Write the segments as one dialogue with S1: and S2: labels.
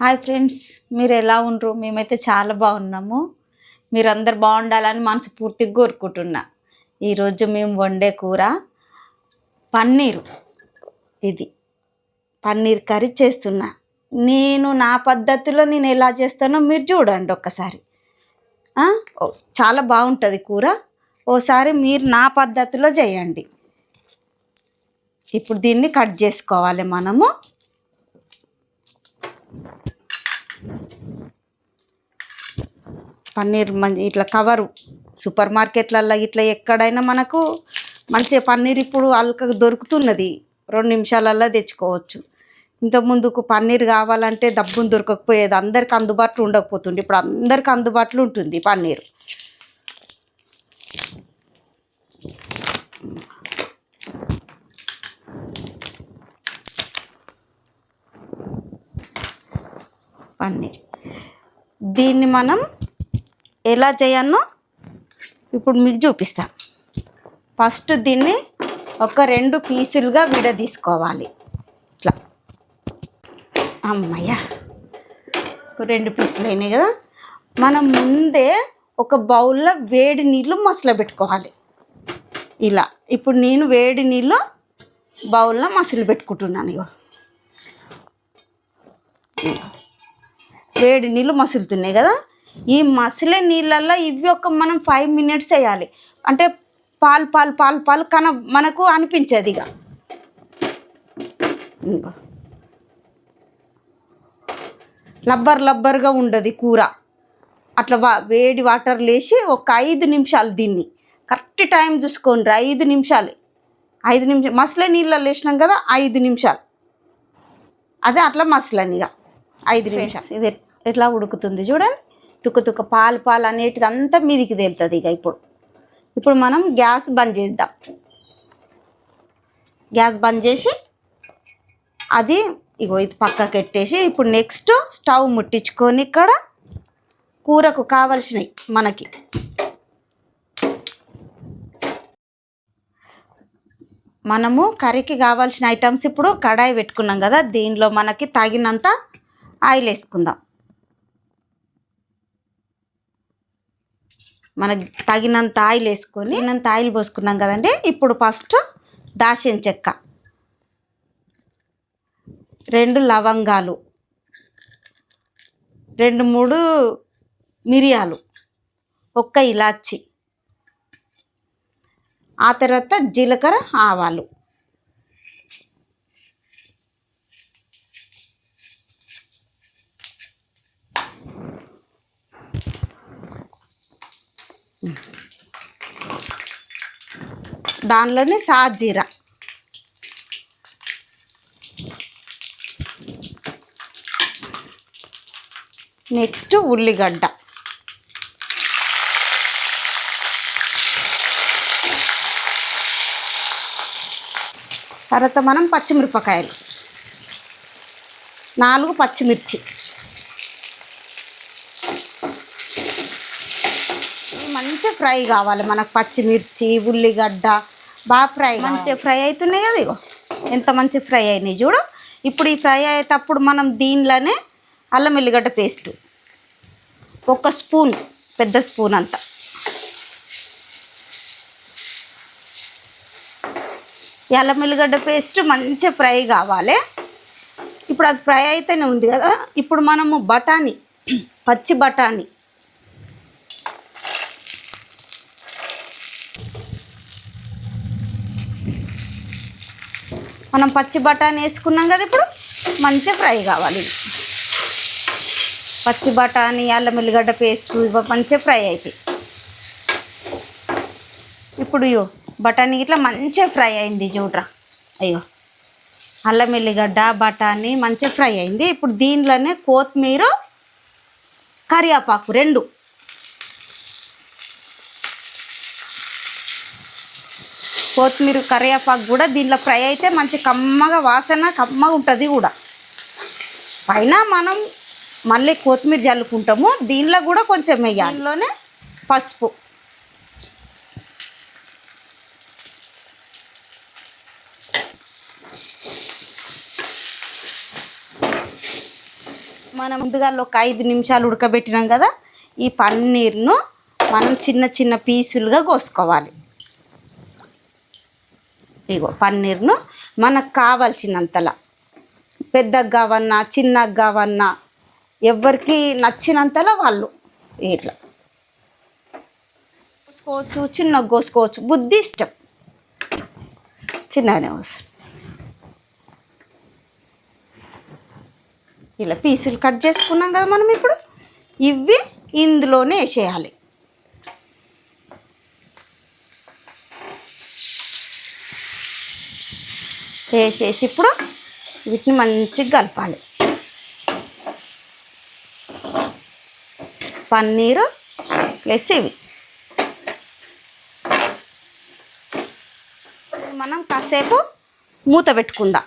S1: Hi friends మీరు ఎలా ఉండరు? మేమైతే చాలా బాగున్నాము. మీరు అందరు బాగుండాలని మనసు పూర్తిగా కోరుకుంటున్నా. ఈరోజు మేము వండే కూర పన్నీరు. ఇది పన్నీర్ కర్రీ చేస్తున్నా. నేను నా పద్ధతిలో నేను ఎలా చేస్తానో మీరు చూడండి ఒక్కసారి. చాలా బాగుంటుంది కూర. ఓసారి మీరు నా పద్ధతిలో చేయండి. ఇప్పుడు దీన్ని కట్ చేసుకోవాలి మనము. పన్నీర్ మంచి ఇట్లా కవరు. సూపర్ మార్కెట్లలో ఇట్లా ఎక్కడైనా మనకు మంచిగా పన్నీర్ ఇప్పుడు అల్కగా దొరుకుతున్నది. రెండు నిమిషాలల్లో తెచ్చుకోవచ్చు. ఇంత ముందుకు పన్నీర్ కావాలంటే దబ్బును దొరకకపోయేది. అందరికి అందుబాటులో ఉండకపోతుండే. ఇప్పుడు అందరికి అందుబాటులో ఉంటుంది పన్నీర్. పన్నీర్. దీన్ని మనం ఎలా చేయాలో ఇప్పుడు మీకు చూపిస్తాను ఫస్ట్ దీన్ని ఒక రెండు పీసులుగా విడదీసుకోవాలి. ఇట్లా. అమ్మయ్య. రెండు పీసులు అయినాయి కదా. మనం ముందే ఒక బౌల్లో వేడి నీళ్ళు మసలు పెట్టుకోవాలి. ఇలా. ఇప్పుడు నేను వేడి నీళ్ళు బౌల్లో మసలు పెట్టుకుంటున్నాను ఇగో. వేడి నీళ్ళు మసులుతున్నాయి కదా. ఈ మసిలే నీళ్ళల్లో ఇవి ఒక మనం ఫైవ్ మినిట్స్ వేయాలి. అంటే పాలు పాలు పాలు పాలు కన మనకు అనిపించేది ఇక. ఇంకో. లబ్బర్ లబ్బర్గా ఉండదు కూర. అట్లా వా వేడి వాటర్ లేసి ఒక ఐదు నిమిషాలు దీన్ని. కరెక్ట్ టైం చూసుకోండి ఐదు నిమిషాలు. ఐదు నిమిషాలు మసలే నీళ్ళలో వేసినాం కదా ఐదు నిమిషాలు. అదే అట్లా మసలని ఇక. ఐదు నిమిషాలు. ఇది ఎట్- ఎట్లా ఉడుకుతుంది చూడండి. తుక్క తుక్క పాలు పాలు అనేటిది అంతా మీదికి తేలుతుంది ఇక ఇప్పుడు. ఇప్పుడు మనం గ్యాస్ బంద్ చేద్దాం. గ్యాస్ బంద్ చేసి అది ఇగో ఇది పక్కకి పెట్టేసి ఇప్పుడు నెక్స్ట్ స్టవ్ ముట్టించుకొని ఇక్కడ కూరకు కావలసినవి మనకి. మనము కర్రీకి కావాల్సిన ఐటమ్స్ ఇప్పుడు కడాయి పెట్టుకున్నాం కదా దీనిలో మనకి తగినంత ఆయిల్ వేసుకుందాం. మనకి తగినంత ఆయిల్ వేసుకొని తగినంత ఆయిల్ పోసుకున్నాం కదండి. ఇప్పుడు ఫస్ట్ దాచిన చెక్క. రెండు లవంగాలు. రెండు మూడు మిరియాలు. ఒక్క ఇలాచి. ఆ తర్వాత జీలకర్ర ఆవాలు. దానిలోనే సాజీరా నెక్స్ట్ ఉల్లిగడ్డ. తర్వాత మనం పచ్చిమిరపకాయలు. నాలుగు పచ్చిమిర్చి. మంచిగా ఫ్రై కావాలి మనకు పచ్చిమిర్చి ఉల్లిగడ్డ. బాగా ఫ్రై మంచిగా ఫ్రై అవుతున్నాయి కదా ఇగో. ఎంత మంచి ఫ్రై అయినాయి చూడు. ఇప్పుడు ఈ ఫ్రై అయ్యేటప్పుడు మనం దీనిలోనే అల్లం ఎల్లిగడ్డ పేస్ట్. ఒక స్పూన్ పెద్ద స్పూన్ అంతా. అల్లం ఎల్లిగడ్డ పేస్ట్ మంచిగా ఫ్రై కావాలి. ఇప్పుడు అది ఫ్రై అయితేనే ఉంది కదా. ఇప్పుడు మనము బఠానీ పచ్చి బఠానీ మనం పచ్చి బఠానీ వేసుకున్నాం కదా ఇప్పుడు మంచిగా ఫ్రై కావాలి. పచ్చి బఠానీ అల్లం ఎల్లిగడ్డ పేస్ట్ ఇవి మంచిగా ఫ్రై అవుతాయి ఇప్పుడు ఇయో బఠానీ ఇట్లా మంచిగా ఫ్రై అయింది చూడరా. అయ్యో అల్లం ఎల్లిగడ్డ బఠానీ మంచిగా ఫ్రై అయింది. ఇప్పుడు దీనిలోనే కొత్తిమీర కరివేపాకు రెండు. కొత్తిమీర కరివేపాకు కూడా దీనిలో ఫ్రై అయితే మంచి కమ్మగా వాసన కమ్మగా ఉంటుంది కూడా. పైన మనం మళ్ళీ కొత్తిమీర జల్లుకుంటాము. దీనిలో కూడా కొంచెం వేయాలి. దీనిలోనే పసుపు. మనం ముందుగా ఒక ఐదు నిమిషాలు ఉడకబెట్టినాం కదా ఈ పన్నీర్ను మనం చిన్న చిన్న పీసులుగా కోసుకోవాలి. ఇగో పన్నీర్ను మనకు కావాల్సినంతలా. పెద్దగా కావన్నా చిన్నగా కావన్నా ఎవరికి నచ్చినంతలా వాళ్ళు ఇట్లా. కోసుకోవచ్చు చిన్నగా కోసుకోవచ్చు బుద్ధి ఇష్టం. చిన్నగానే వస్తుంది. ఇలా పీసులు కట్ చేసుకున్నాం కదా మనం ఇప్పుడు. ఇవి ఇందులోనే వేసేయాలి. వేసేసి ఇప్పుడు వీటిని మంచిగా కలపాలి. పన్నీరు ప్లస్ ఇవి. మనం కాసేపు మూత పెట్టుకుందాం.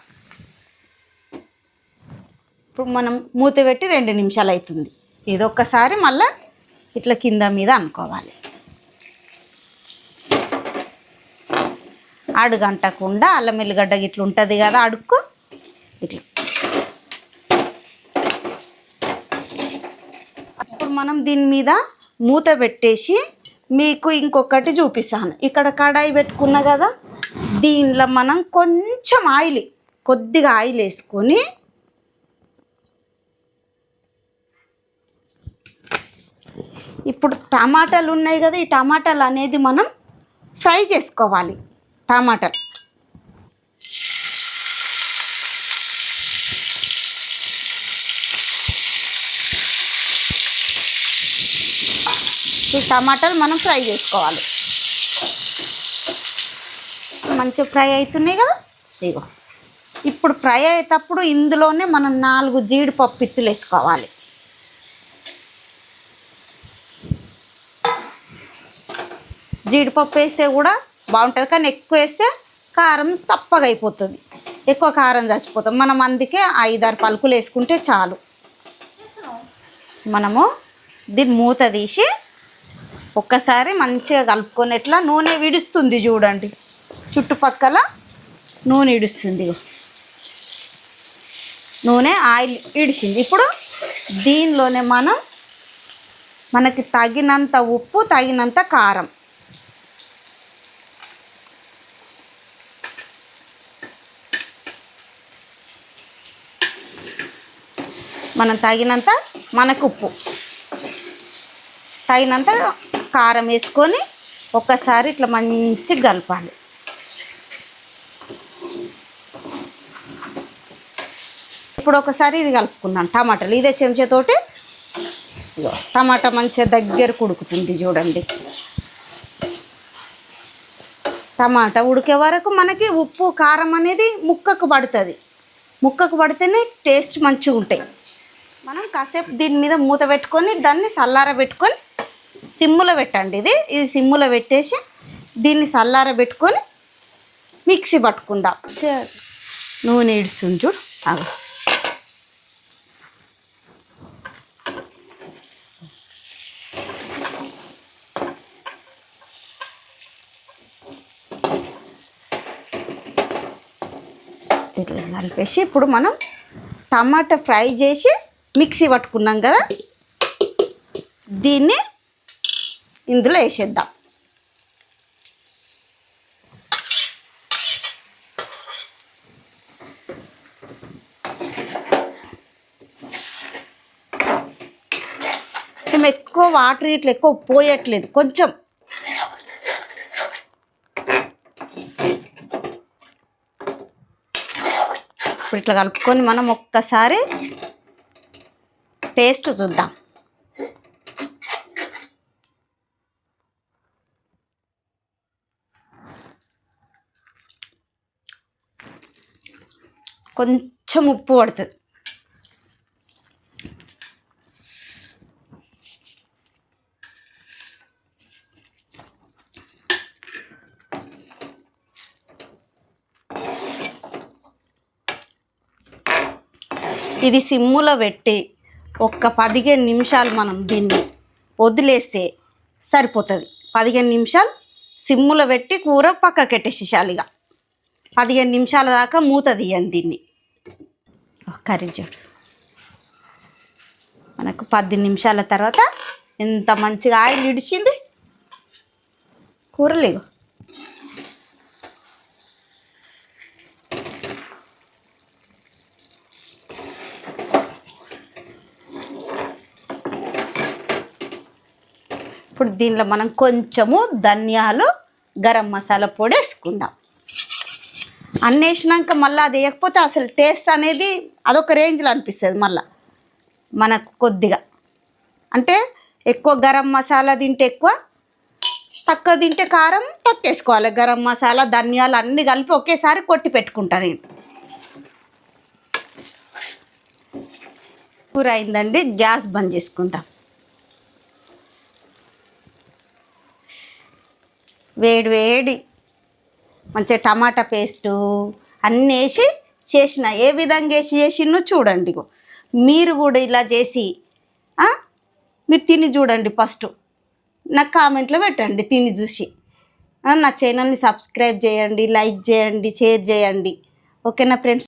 S1: ఇప్పుడు మనం మూత పెట్టి రెండు నిమిషాలు అవుతుంది. ఇది ఒక్కసారి మళ్ళీ ఇట్లా కింద మీద అనుకోవాలి. అడుగంటకుండా అల్లం ఎల్లిగడ్డ ఇట్లా ఉంటుంది కదా అడుక్కు. ఇట్లా. అప్పుడు మనం దీని మీద మూత పెట్టేసి మీకు ఇంకొకటి చూపిస్తాను. ఇక్కడ కడాయి పెట్టుకున్నా కదా దీనిలో మనం కొంచెం ఆయిల్ కొద్దిగా ఆయిల్ వేసుకొని ఇప్పుడు టమాటాలు ఉన్నాయి కదా ఈ టమాటాలు అనేది మనం ఫ్రై చేసుకోవాలి. టమాటాలు ఈ టమాటాలు మనం ఫ్రై చేసుకోవాలి. మంచిగా ఫ్రై అవుతున్నాయి కదా? ఇగో ఇప్పుడు ఫ్రై అయ్యేటప్పుడు ఇందులోనే మనం నాలుగు జీడిపప్పు ఇత్తులు వేసుకోవాలి. జీడిపప్పు వేస్తే కూడా బాగుంటుంది. కానీ ఎక్కువ వేస్తే కారం సప్పగా అయిపోతుంది ఎక్కువ కారం చచ్చిపోతుంది మనం అందుకే ఐదారు పలుకులు వేసుకుంటే చాలు. మనము దీన్ని మూత తీసి ఒక్కసారి మంచిగా కలుపుకొని ఎట్లా నూనె విడుస్తుంది చూడండి. చుట్టుపక్కల నూనె ఇడుస్తుంది నూనె ఆయిల్ ఇడిచింది ఇప్పుడు దీనిలోనే మనం మనకి తగినంత ఉప్పు తగినంత కారం మనం తగినంత మనకు ఉప్పు తగినంత కారం వేసుకొని ఒక్కసారి ఇట్లా మంచిగా కలపాలి. ఇప్పుడు ఒకసారి ఇది కలుపుకున్నాను. టమాటాలు ఇదే చెంచాతోటి టమాటా మంచిగా దగ్గర ఉడుకుతుంది చూడండి. టమాటా ఉడికే వరకు మనకి ఉప్పు కారం అనేది ముక్కకు పడుతుంది. ముక్కకు పడితేనే టేస్ట్ మంచిగా ఉంటాయి. మనం కాసేపు దీని మీద మూత పెట్టుకొని దాన్ని సల్లార పెట్టుకొని సిమ్ములో పెట్టండి ఇది. ఇది సిమ్ములో పెట్టేసి దీన్ని సల్లార పెట్టుకొని మిక్సీ పట్టుకుందాం. చే- నూనె ఇడుస్తుంది చూడు. అగో. ఇట్లా కలిపేసి ఇప్పుడు మనం టమాటా ఫ్రై చేసి మిక్సీ పట్టుకున్నాం కదా దీన్ని ఇందులో వేసేద్దాం. మేము ఎక్కువ వాటర్ ఇట్లా ఎక్కువ పోయట్లేదు కొంచెం. ఇప్పుడు ఇట్లా కలుపుకొని మనం ఒక్కసారి టేస్ట్ చూద్దాం. కొంచెం ఉప్పు పడుతుంది. ఇది సిమ్ములో పెట్టి ఒక్క పదిహేను నిమిషాలు మనం దీన్ని వదిలేస్తే సరిపోతుంది. పదిహేను నిమిషాలు సిమ్ములో పెట్టి కూర పక్కకి పెట్టేసేసాలి ఇక పదిహేను నిమిషాల దాకా మూత తీయండి దీన్ని. కర్రీ చూడు మనకు పది నిమిషాల తర్వాత ఎంత మంచిగా ఆయిల్ ఇడిచింది. కూరలేగు ఇప్పుడు దీనిలో మనం కొంచెము ధనియాలు గరం మసాలా పొడి వేసుకుందాం. అన్నీ వేసినాక మళ్ళీ అది వేయకపోతే అసలు టేస్ట్ అనేది అదొక రేంజ్లో అనిపిస్తుంది మళ్ళీ. మనకు కొద్దిగా. అంటే ఎక్కువ గరం మసాలా తింటే ఎక్కువ తక్కువ తింటే కారం తక్కువ వేసుకోవాలి. గరం మసాలా ధనియాలు అన్నీ కలిపి ఒకేసారి కొట్టి పెట్టుకుంటాను నేను. కూర అయిందండి గ్యాస్ బంద్ చేసుకుంటాం. వేడి వేడి మంచిగా టమాటా పేస్టు అన్నీ వేసి చేసిన. ఏ విధంగా వేసి చేసినో చూడండి మీరు కూడా ఇలా చేసి మీరు తిని చూడండి ఫస్ట్. నాకు కామెంట్లో పెట్టండి తిని చూసి. నా ఛానల్ని సబ్స్క్రైబ్ చేయండి లైక్ చేయండి షేర్ చేయండి. ఓకేనా ఫ్రెండ్స్